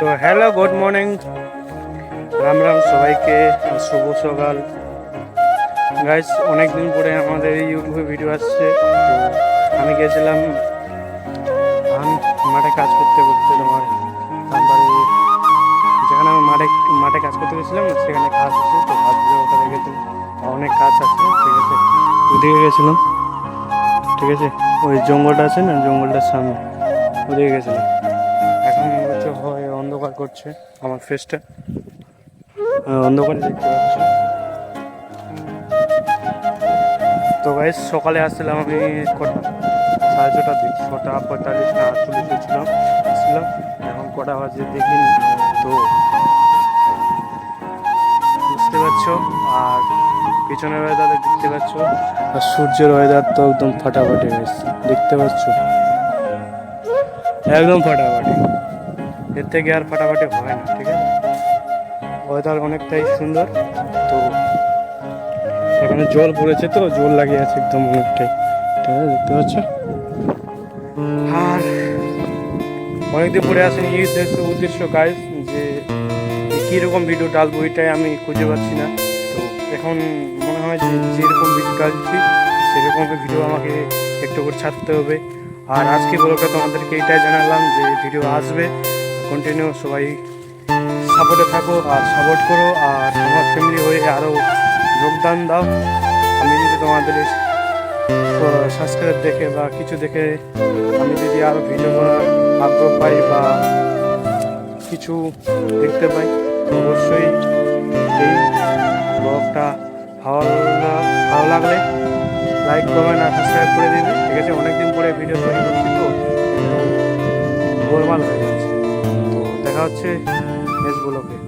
তো hello good morning Ram Ram সবাইকে শুভ সকাল। গাইস অনেক দিন পরে আমাদের ইউটিউবে ভিডিও আসছে, তো আমি গেছিলাম ধান মাঠে কাজ করতে করতে তোমার, তারপরে যেখানে আমি মাঠে মাঠে কাজ করতে গেছিলাম, সেখানে কাজ আছে তো কাজগুলো ওখানে গেছিলাম অনেক কাজ আছে, ঠিক আছে, ওদিকে গেছিলাম, ঠিক আছে, ওই জঙ্গলটা আছে না, জঙ্গলটার সামনে, ওদিকে গেছিলাম। করছে আমার ফেসটা অন্ধকারে দেখতে পাচ্ছি। তো গাইস সকালে আসছিলাম আমি কটা সাড়ে ছটার দিক, ছটা পঁয়তাল্লিশ না আটচল্লিশে ছিলাম, আসছিলাম। এখন কটা বাজে দেখিনি তো বুঝতে পারছ? আর পিছনের ওয়েদার দেখতে পাচ্ছ? আর সূর্যের ওয়েদার তো একদম ফাটাফাটি গেছে দেখতে পাচ্ছ? একদম ফাটাফাটি। এর থেকে আর ফাটাফাটি হয় না, ঠিক আছে? ওয়েদার অনেকটাই সুন্দর, তো এখানে জল পড়েছে তো, জল লাগিয়ে আছে একদম অনেকটাই, ঠিক আছে? দেখতে পাচ্ছ? আর অনেকদিন পরে আসেনি এই উদ্দেশ্য উদ্দেশ্য গাইজ যে কীরকম ভিডিও ডালবো এটাই আমি খুঁজে পাচ্ছি না। তো এখন মনে হয় যে যেরকম ভিডিও ডালছি সেরকম ভিডিও আমাকে একটু করে ছাড়তে হবে। আর আজকে বলকে তোমাদেরকে এটাই জানালাম যে ভিডিও আসবে। কন্টিনিউ সবাই সাপোর্টে থাকো আর সাপোর্ট করো আর আমার ফ্যামিলি হয়ে আরও যোগদান দাও। আমি যদি তোমাদের সাবস্ক্রাইব দেখে বা কিছু দেখে আমি যদি আরও ভিডিও করার আগ্রহ পাই বা কিছু দেখতে পাই, অবশ্যই এই ব্লগটা ভালো ভালো লাগলে লাইক করবেন আর সাবস্ক্রাইব করে দেবে। ঠিক আছে, অনেকদিন পরে ভিডিও তৈরি করছি তো গোলমাল হয়ে দেখা হচ্ছে নেক্সট ব্লগে।